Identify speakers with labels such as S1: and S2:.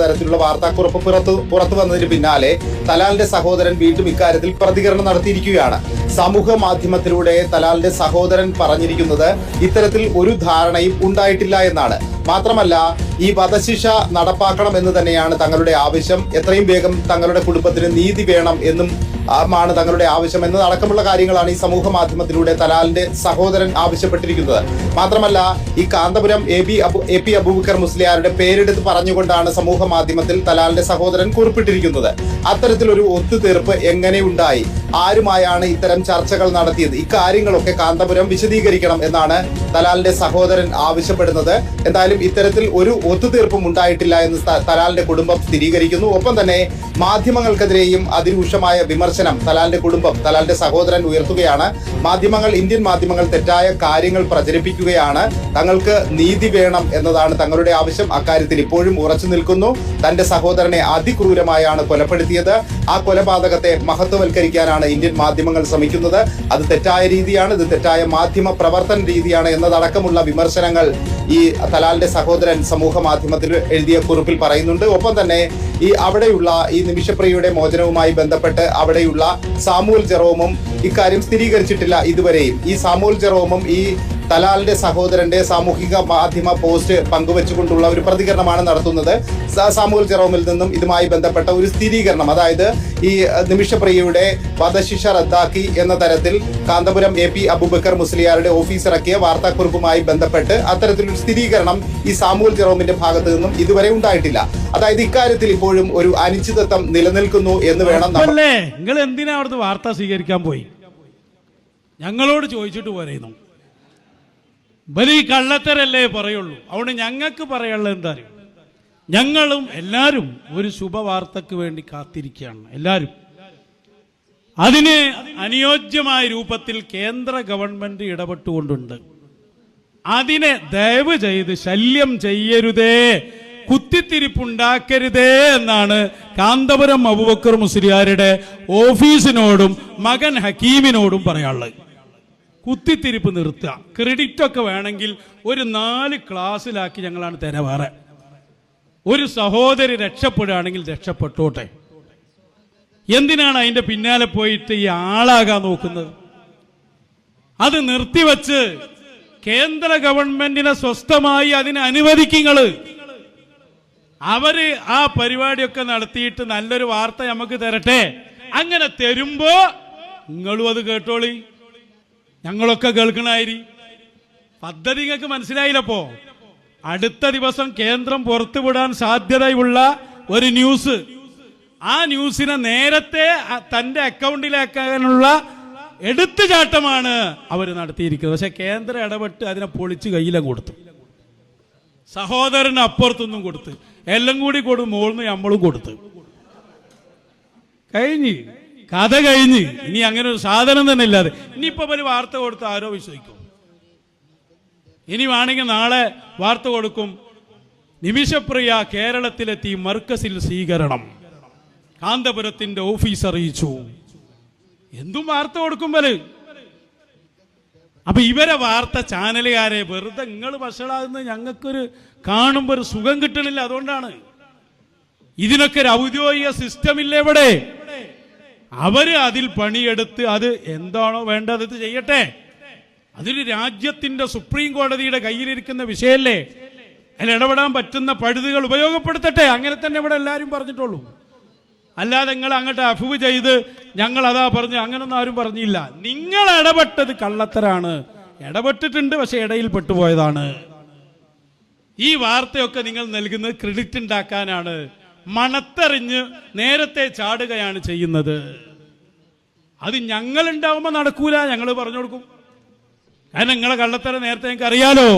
S1: തരത്തിലുള്ള വാർത്താക്കുറിപ്പ് പുറത്തു പുറത്തു വന്നതിന് പിന്നാലെ തലാലിന്റെ സഹോദരൻ വീണ്ടും ഇക്കാര്യത്തിൽ പ്രതികരണം നടത്തിയിരിക്കുകയാണ്. സമൂഹ മാധ്യമത്തിലൂടെ തലാലിന്റെ സഹോദരൻ പറഞ്ഞിരിക്കുന്നത് ഇത്തരത്തിൽ ഒരു ധാരണയും ഉണ്ടായിട്ടില്ല എന്നാണ്. മാത്രമല്ല ഈ വധശിക്ഷ നടപ്പാക്കണം എന്ന് തന്നെയാണ് തങ്ങളുടെ ആവശ്യം. എത്രയും വേഗം തങ്ങളുടെ കുടുംബത്തിന് നീതി വേണം എന്നും ആണ് തങ്ങളുടെ ആവശ്യം എന്നതടക്കമുള്ള കാര്യങ്ങളാണ് ഈ സമൂഹ മാധ്യമത്തിലൂടെ തലാലിന്റെ സഹോദരൻ ആവശ്യപ്പെട്ടിരിക്കുന്നത്. മാത്രമല്ല ഈ Kanthapuram A B A P Aboobacker മുസ്ലിയാരുടെ പേരെടുത്ത് പറഞ്ഞുകൊണ്ടാണ് സമൂഹ മാധ്യമത്തിൽ തലാലിന്റെ സഹോദരൻ കുറിപ്പിട്ടിരിക്കുന്നത്. അത്തരത്തിലൊരു ഒത്തുതീർപ്പ് എങ്ങനെ ഉണ്ടായി? ആരുമായാണ് ഇത്തരം ചർച്ചകൾ നടത്തിയത്? ഇക്കാര്യങ്ങളൊക്കെ കാന്തപുരം വിശദീകരിക്കണം എന്നാണ് തലാലിന്റെ സഹോദരൻ ആവശ്യപ്പെടുന്നത്. എന്തായാലും ഇത്തരത്തിൽ ഒരു ഒത്തുതീർപ്പും ഉണ്ടായിട്ടില്ല എന്ന് തലാലിന്റെ കുടുംബം സ്ഥിരീകരിക്കുന്നു. ഒപ്പം തന്നെ മാധ്യമങ്ങൾക്കെതിരെയും അതിരൂക്ഷമായ വിമർശനം തലാലിന്റെ കുടുംബം തലാലിന്റെ സഹോദരൻ ഉയർത്തുകയാണ്. മാധ്യമങ്ങൾ ഇന്ത്യൻ മാധ്യമങ്ങൾ തെറ്റായ കാര്യങ്ങൾ പ്രചരിപ്പിക്കുകയാണ്. തങ്ങൾക്ക് നീതി വേണം എന്നതാണ് തങ്ങളുടെ ആവശ്യം. അക്കാര്യത്തിൽ ഇപ്പോഴും ഉറച്ചു നിൽക്കുന്നു. തന്റെ സഹോദരനെ അതിക്രൂരമായാണ് കൊലപ്പെടുത്തിയത്. ആ കൊലപാതകത്തെ മഹത്വവൽക്കരിക്കാനാണ് ഇന്ത്യൻ മാധ്യമങ്ങൾ ശ്രമിക്കുന്നത്. അത് തെറ്റായ രീതിയാണ് ഇത് തെറ്റായ മാധ്യമ പ്രവർത്തന രീതിയാണ് എന്നതടക്കമുള്ള വിമർശനങ്ങൾ ഈ തലാലിന്റെ സഹോദരൻ സമൂഹ മാധ്യമത്തിൽ എഴുതിയ കുറിപ്പിൽ പറയുന്നുണ്ട്. ഒപ്പം തന്നെ ഈ അവിടെയുള്ള ഈ നിമിഷപ്രിയയുടെ മോചനവുമായി ബന്ധപ്പെട്ട് അവിടെയുള്ള സാമുവൽ ജെറോമും ഇക്കാര്യം സ്ഥിരീകരിച്ചിട്ടില്ല ഇതുവരെയും. ഈ സാമുവൽ ജെറോമും ഈ തലാലിന്റെ സഹോദരന്റെ സാമൂഹിക മാധ്യമ പോസ്റ്റ് പങ്കുവെച്ചുകൊണ്ടുള്ള ഒരു പ്രതികരണമാണ് നടത്തുന്നത്. സാമൂഹ്യ ചെറോമിൽ നിന്നും ഇതുമായി ബന്ധപ്പെട്ട ഒരു സ്ഥിരീകരണം. അതായത് ഈ നിമിഷപ്രിയയുടെ വധശിക്ഷ റദ്ദാക്കി എന്ന തരത്തിൽ കാന്തപുരം എ പി അബൂബക്കർ മുസ്ലിയാരുടെ ഓഫീസ് ഇറക്കിയ വാർത്താക്കുറിപ്പുമായി ബന്ധപ്പെട്ട് അത്തരത്തിലൊരു സ്ഥിരീകരണം ഈ സാമൂഹ്യ ചെറോമിന്റെ ഭാഗത്തു നിന്നും ഇതുവരെ ഉണ്ടായിട്ടില്ല. അതായത് ഇക്കാര്യത്തിൽ ഇപ്പോഴും ഒരു അനിശ്ചിതത്വം നിലനിൽക്കുന്നു എന്ന് വേണം
S2: നിങ്ങൾ എന്തിനാ അവിടുത്തെ വാർത്ത സ്വീകരിക്കാൻ പോയി? ഞങ്ങളോട് ചോദിച്ചിട്ട് ബലി കള്ളത്തരല്ലേ പറയുള്ളൂ? അതുകൊണ്ട് ഞങ്ങൾക്ക് പറയാനുള്ളത് എന്താ അറിയോ? ഞങ്ങളും എല്ലാവരും ഒരു ശുഭവാർത്തക്ക് വേണ്ടി കാത്തിരിക്കുകയാണ് എല്ലാവരും അതിന് അനുയോജ്യമായ രൂപത്തിൽ കേന്ദ്ര ഗവൺമെന്റ് ഇടപെട്ടുകൊണ്ടുണ്ട്. അതിനെ ദയവ് ചെയ്ത് ശല്യം ചെയ്യരുതേ കുത്തിത്തിരിപ്പുണ്ടാക്കരുതേ എന്നാണ് കാന്തപുരം അബുബക്കർ മുസ്ലിയാരുടെ ഓഫീസിനോടും മകൻ ഹക്കീമിനോടും പറയാനുള്ളത്. കുത്തിത്തിരിപ്പ് നിർത്തുക. ക്രെഡിറ്റ് ഒക്കെ വേണമെങ്കിൽ ഒരു നാല് ക്ലാസ്സിലാക്കി ഞങ്ങളാണ് തരവാറ് വേറെ. ഒരു സഹോദരി രക്ഷപ്പെടുകയാണെങ്കിൽ രക്ഷപ്പെട്ടോട്ടെ. എന്തിനാണ് അതിന്റെ പിന്നാലെ പോയിട്ട് ഈ ആളാകാൻ നോക്കുന്നത്? അത് നിർത്തിവച്ച് കേന്ദ്ര ഗവൺമെന്റിനെ സ്വസ്ഥമായി അതിനെ അനുവദിക്കുങ്ങൾ. അവർ ആ പരിപാടിയൊക്കെ നടത്തിയിട്ട് നല്ലൊരു വാർത്ത നമുക്ക് തരട്ടെ? അങ്ങനെ തരുമ്പോ നിങ്ങളും അത് കേട്ടോളി. ഞങ്ങളൊക്കെ കേൾക്കണായിരി. പദ്ധതി നിങ്ങൾക്ക് മനസ്സിലായില്ലപ്പോ അടുത്ത ദിവസം കേന്ദ്രം പുറത്തുവിടാൻ സാധ്യതയുള്ള ഒരു ന്യൂസ്. ആ ന്യൂസിനെ നേരത്തെ തന്റെ അക്കൗണ്ടിലേക്കാനുള്ള എടുത്തുചാട്ടമാണ് അവർ നടത്തിയിരിക്കുന്നത്. പക്ഷെ കേന്ദ്രം ഇടപെട്ട് അതിനെ പൊളിച്ച് കയ്യിലും കൊടുത്തു. സഹോദരന് അപ്പുറത്തൊന്നും കൊടുത്ത്. എല്ലാം കൂടി കൊടുത്തു മോളിന്ന് നമ്മളും കൊടുത്ത്. കഴിഞ്ഞ്. കഥ കഴിഞ്ഞ്. ഇനി അങ്ങനെ ഒരു സാധനം തന്നെ ഇല്ലാതെ. ഇനിയിപ്പോ ഒരു വാർത്ത കൊടുത്ത് ആരോ വിശ്വസിക്കും. ഇനി വേണമെങ്കിൽ നാളെ വാർത്ത കൊടുക്കും. നിമിഷപ്രിയ കേരളത്തിലെത്തി മർക്കസിൽ സ്വീകരണം. കാന്തപുരത്തിന്റെ ഓഫീസ് അറിയിച്ചു. എന്തും വാർത്ത കൊടുക്കുമ്പോൾ അപ്പൊ ഇവരെ വാർത്ത ചാനലുകാരെ വെറുതെ നിങ്ങൾ വഷളാകുന്നത് ഞങ്ങൾക്കൊരു കാണുമ്പോൾ ഒരു സുഖം കിട്ടണില്ല അതുകൊണ്ടാണ്. ഇതിനൊക്കെ ഒരു ഔദ്യോഗിക സിസ്റ്റം ഇല്ലേ ഇവിടെ? അവർ അതിൽ പണിയെടുത്ത് അത് എന്താണോ വേണ്ടത് ചെയ്യട്ടെ. അതൊരു രാജ്യത്തിന്റെ സുപ്രീം കോടതിയുടെ കയ്യിലിരിക്കുന്ന വിഷയല്ലേ? അതിൽ ഇടപെടാൻ പറ്റുന്ന പഴുതുകൾ ഉപയോഗപ്പെടുത്തട്ടെ. അങ്ങനെ തന്നെ ഇവിടെ എല്ലാവരും പറഞ്ഞിട്ടുള്ളൂ. അല്ലാതെ നിങ്ങൾ അങ്ങോട്ട് അഫുവ് ചെയ്ത് ഞങ്ങൾ അതാ പറഞ്ഞു അങ്ങനൊന്നും ആരും പറഞ്ഞില്ല. നിങ്ങൾ ഇടപെട്ടത് കള്ളത്തരാണ്. ഇടപെട്ടിട്ടുണ്ട് പക്ഷെ ഇടയിൽ പെട്ടുപോയതാണ്. ഈ വാർത്തയൊക്കെ നിങ്ങൾ നൽകുന്നത് ക്രെഡിറ്റ് ഉണ്ടാക്കാനാണ്. മണത്തെറിഞ്ഞ് നേരത്തെ ചാടുകയാണ് ചെയ്യുന്നത്. അത് ഞങ്ങൾ ഉണ്ടാവുമ്പോൾ നടക്കൂല ഞങ്ങൾ പറഞ്ഞു കൊടുക്കും. കാരണം നിങ്ങളെ കള്ളത്തരം നേരത്തെ ഞങ്ങൾക്ക് അറിയാലോ